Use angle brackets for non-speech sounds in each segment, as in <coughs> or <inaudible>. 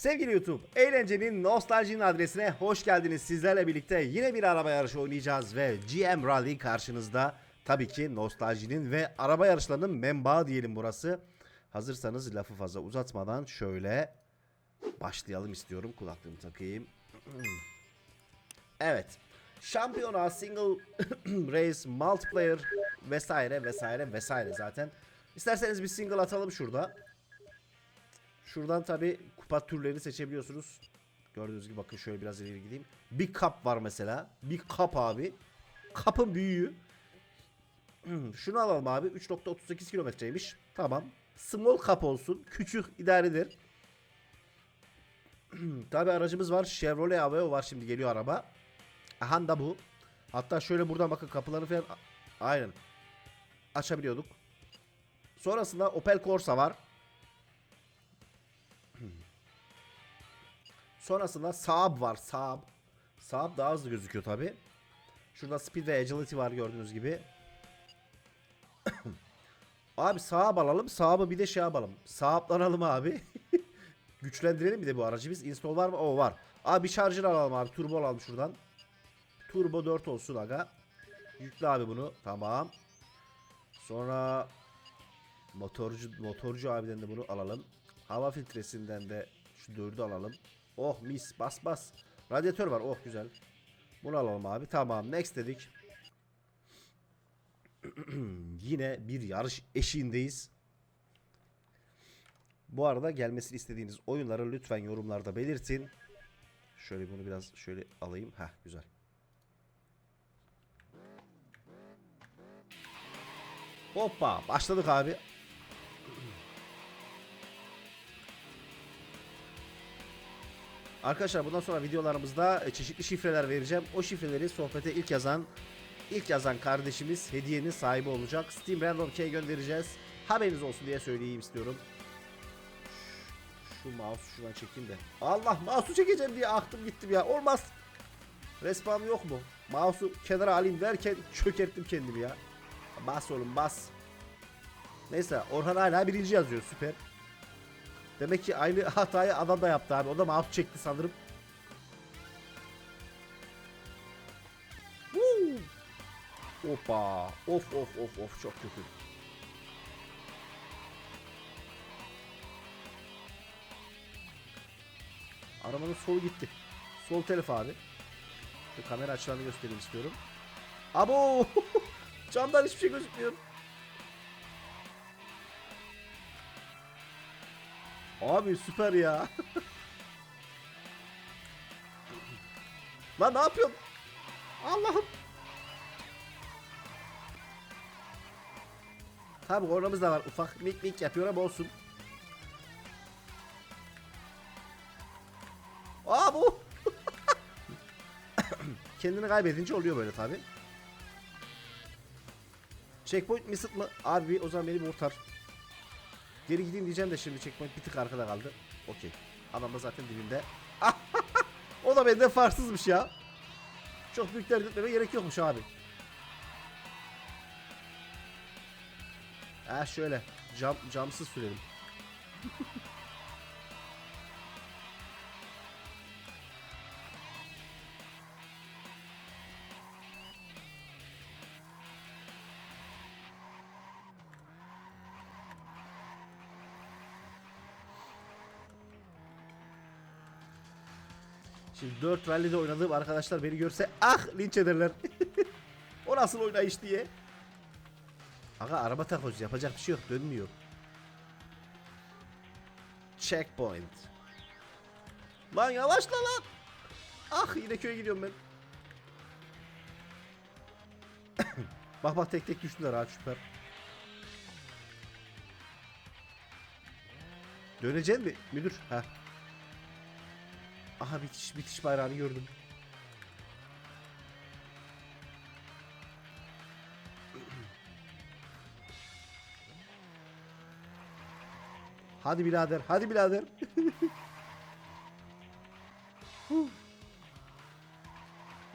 Sevgili YouTube, eğlencenin, nostaljinin adresine hoş geldiniz. Sizlerle birlikte yine bir araba yarışı oynayacağız ve GM Rally karşınızda. Tabii ki nostaljinin ve araba yarışlarının menbaı diyelim burası. Hazırsanız lafı fazla uzatmadan şöyle başlayalım istiyorum. Kulaklığımı takayım. Evet. Şampiyona, single <coughs> race, multiplayer vesaire vesaire vesaire zaten. İsterseniz bir single atalım şurada. Şuradan tabi kupa türlerini seçebiliyorsunuz. Gördüğünüz gibi bakın şöyle biraz ileri gideyim. Bir kap var mesela. Bir kap abi. Kapın büyüğü. Hmm, Şunu alalım abi. 3.38 kilometreymiş. Tamam. Small kap olsun. Küçük idaredir. tabi aracımız var. Chevrolet Aveo var şimdi geliyor araba. Aha da bu. Hatta şöyle buradan bakın kapıları falan aynen açabiliyorduk. Sonrasında Opel Corsa var. Sonrasında Saab var. Saab. Saab daha hızlı gözüküyor tabi. Şurada Speed ve Agility var gördüğünüz gibi. <coughs> abi Saab alalım. Saab'ı bir de şey yapalım. Saab'lanalım abi. <laughs> Güçlendirelim bir de bu aracı biz. Install var mı? O var. Abi bir charger alalım abi. Turbo alalım şuradan. Turbo 4 olsun aga. Yükle abi bunu. Tamam. Sonra motorcu motorcu abiden de bunu alalım. Hava filtresinden de şu 4'ü alalım. Oh mis bas bas. Radyatör var. Oh güzel. Bunu alalım abi. Tamam next dedik. <clears throat> Yine bir yarış eşiğindeyiz. Bu arada gelmesini istediğiniz oyunları lütfen yorumlarda belirtin. Şöyle bunu biraz şöyle alayım. Heh güzel. Hoppa başladık abi. Arkadaşlar bundan sonra videolarımızda e, çeşitli şifreler vereceğim. O şifreleri sohbete ilk yazan ilk yazan kardeşimiz hediyenin sahibi olacak. Steam Random Key göndereceğiz. Haberiniz olsun diye söyleyeyim istiyorum. Şu mouse şuradan çekeyim de. Allah mouse'u çekeceğim diye aklım gittim ya. Olmaz. Respawn yok mu? Mouse'u kenara alayım derken çökerttim kendimi ya. Bas oğlum bas. Neyse Orhan hala birinci yazıyor süper. Demek ki aynı <laughs> hatayı adam da yaptı abi. O da mouse çekti sanırım. Woo! Hoppa. Of of of of çok kötü. Arabanın solu gitti. Sol telef abi. Şu kamera açılarını göstereyim istiyorum. Abo! <laughs> Camdan hiçbir şey gözükmüyor. Abi süper ya. Lan ne yapıyorsun? Allah'ım. Tabi ornamız da var. Ufak mik mik yapıyor ama olsun. Aa bu. <laughs> Kendini kaybedince oluyor böyle tabi. Checkpoint missed mı? Abi o zaman beni kurtar. Geri gideyim diyeceğim de şimdi checkpoint bir tık arkada kaldı. Okey. Adam da zaten dibinde. <laughs> o da benden farksızmış ya. Çok büyük dert etmeme gerek yokmuş abi. Ha şöyle. Cam, camsız sürelim. <laughs> Şimdi 4 rally'de oynadığım arkadaşlar beni görse ah linç ederler. <laughs> o nasıl oynayış diye. Aga araba takoz yapacak bir şey yok dönmüyor. Checkpoint. Lan yavaşla lan. Ah yine köye gidiyorum ben. <coughs> bak bak tek tek düştüler ha süper. Dönecek mi müdür? Ha. Aha bitiş bitiş bayrağını gördüm. <clears throat> Hadi birader, hadi birader. <laughs>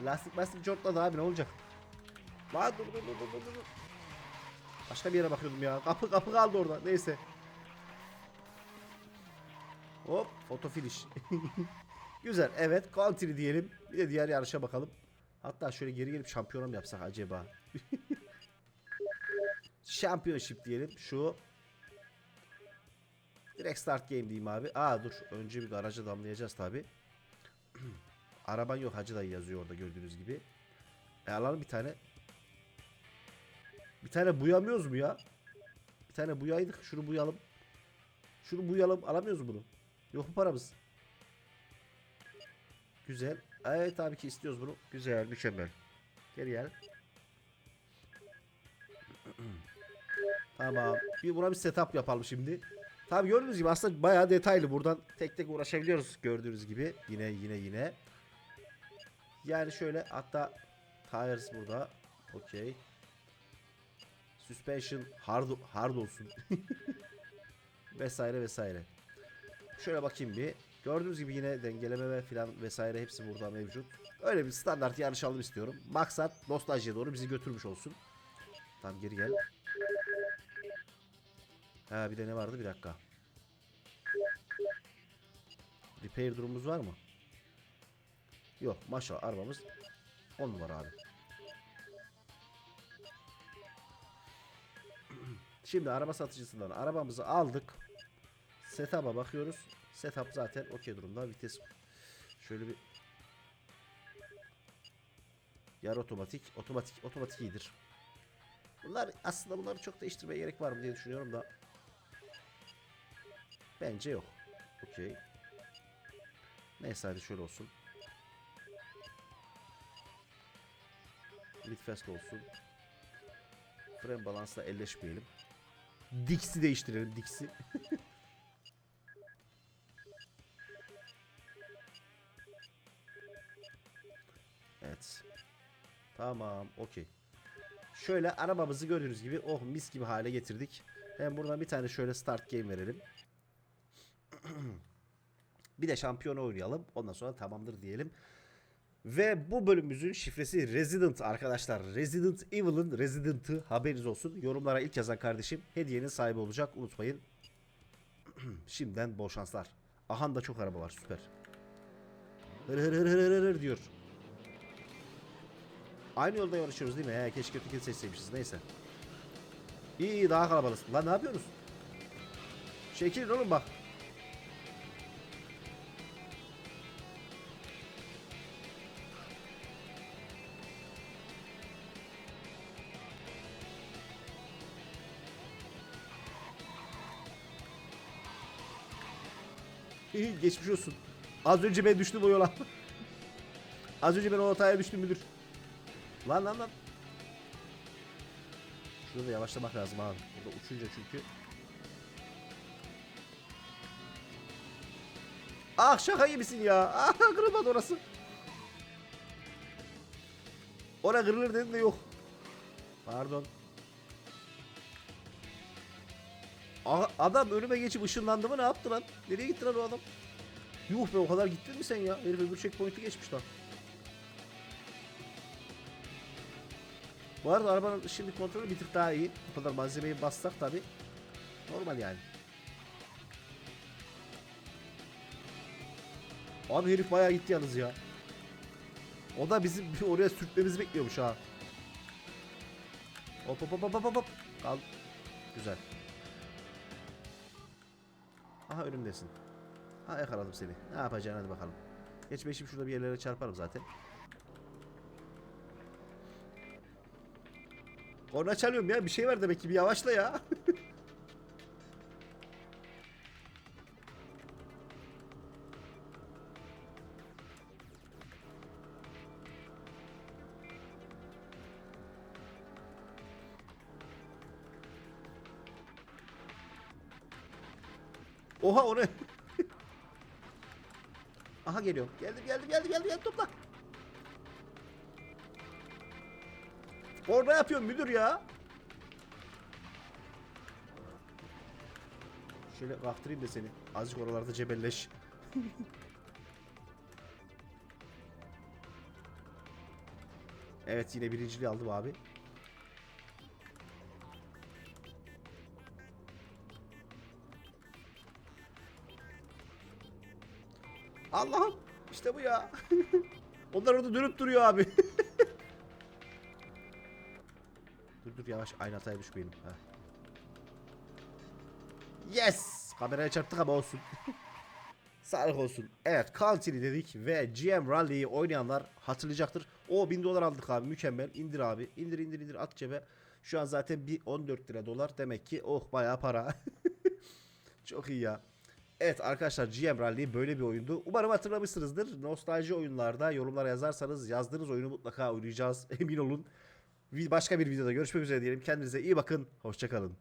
Lastik lastik cortladı abi ne olacak? Lan dur dur dur dur dur. Başka bir yere bakıyordum ya. Kapı kapı kaldı orada. Neyse. Hop foto finish. <laughs> Güzel evet continue diyelim. Bir de diğer yarışa bakalım. Hatta şöyle geri gelip şampiyona mı yapsak acaba? <laughs> Championship diyelim. Şu. Direkt start game diyeyim abi. Aa dur. Önce bir garaja damlayacağız tabi. <clears throat> Araban yok hacı dayı yazıyor orada gördüğünüz gibi. E alalım bir tane. Bir tane buyamıyoruz mu ya? Bir tane buyaydık. Şunu buyalım. Şunu buyalım. Alamıyoruz bunu. Yok mu paramız? Güzel. Evet tabii ki istiyoruz bunu. Güzel, mükemmel. Geri gel. <clears throat> tamam. Bir buna bir setup yapalım şimdi. Tabii gördüğünüz gibi aslında bayağı detaylı. Buradan tek tek uğraşabiliyoruz gördüğünüz gibi. Yine yine yine. Yani şöyle hatta tires burada. Okey. Suspension hard hard olsun. <laughs> vesaire vesaire. Şöyle bakayım bir. Gördüğünüz gibi yine dengeleme ve filan vesaire hepsi burada mevcut. Öyle bir standart yarış alım istiyorum. Maksat nostaljiye doğru bizi götürmüş olsun. Tamam geri gel. Ha bir de ne vardı bir dakika. Repair durumumuz var mı? Yok maşallah arabamız 10 numara abi. <clears throat> Şimdi araba satıcısından arabamızı aldık. Setup'a bakıyoruz. Setup zaten okey durumda. Vites şöyle bir Yarı otomatik. Otomatik otomatik iyidir. Bunlar aslında bunları çok değiştirmeye gerek var mı diye düşünüyorum da. Bence yok. Okey. Neyse hadi şöyle olsun. Mid fast olsun. Fren balansla elleşmeyelim. Dix'i değiştirelim Dix'i. <laughs> evet. Tamam okey. Şöyle arabamızı gördüğünüz gibi oh mis gibi hale getirdik. Hem buradan bir tane şöyle start game verelim. <clears throat> bir de şampiyon oynayalım. Ondan sonra tamamdır diyelim. Ve bu bölümümüzün şifresi Resident arkadaşlar. Resident Evil'ın Resident'ı haberiniz olsun. Yorumlara ilk yazan kardeşim hediyenin sahibi olacak. Unutmayın. <clears throat> Şimdiden bol şanslar. Ahan da çok araba var süper. Hır hır hır hır hır diyor. Aynı yolda yarışıyoruz değil mi? He, keşke ötekini seçseymişiz. Neyse. İyi iyi daha kalabalığız. Lan ne yapıyorsunuz? Çekilin oğlum bak. Geçmiş olsun. Az önce ben düştüm o yola. <laughs> Az önce ben o hataya düştüm müdür. Lan lan lan. Şurada yavaşlamak lazım abi. Burada uçunca çünkü. Ah şaka gibisin ya. Ah kırılmadı orası. Ona kırılır dedim de yok. Pardon. Ah, adam önüme geçip ışınlandı mı ne yaptı lan? Nereye gitti lan o adam? Yuh be o kadar gittin mi sen ya? Herif öbür checkpoint'i geçmiş lan. Bu arada arabanın şimdi kontrolü bir tık daha iyi. Bu kadar malzemeyi bassak tabi. Normal yani. Abi herif bayağı gitti yalnız ya. O da bizim <laughs> oraya sürtmemizi bekliyormuş ha. Hop hop hop hop hop hop. Kal. Güzel. Aha önümdesin. Ha yakaladım seni. Ne yapacaksın hadi bakalım. Geç ben şimdi şurada bir yerlere çarparım zaten. Korna çalıyorum ya bir şey var demek ki bir yavaşla ya. <laughs> Oha o ne? <laughs> Aha geliyorum. Geldim geldim geldim geldim geldim topla. Orada yapıyorum müdür ya. Şöyle baktırayım da seni. Azıcık oralarda cebelleş. <laughs> evet yine birinciliği aldım abi. Allah'ım işte bu ya. <laughs> Onlar orada dönüp duruyor abi. <laughs> dur yavaş aynı hataya düşmeyelim. Ha. Yes! Kameraya çarptık ama olsun. <laughs> Sağlık olsun. Evet Country dedik ve GM Rally'yi oynayanlar hatırlayacaktır. O 1000 dolar aldık abi mükemmel. İndir abi. İndir indir indir at cebe. Şu an zaten bir 14 lira dolar. Demek ki oh bayağı para. <laughs> Çok iyi ya. Evet arkadaşlar GM Rally böyle bir oyundu. Umarım hatırlamışsınızdır. Nostalji oyunlarda yorumlara yazarsanız yazdığınız oyunu mutlaka oynayacağız. <laughs> Emin olun. Başka bir videoda görüşmek üzere diyelim. Kendinize iyi bakın. Hoşçakalın.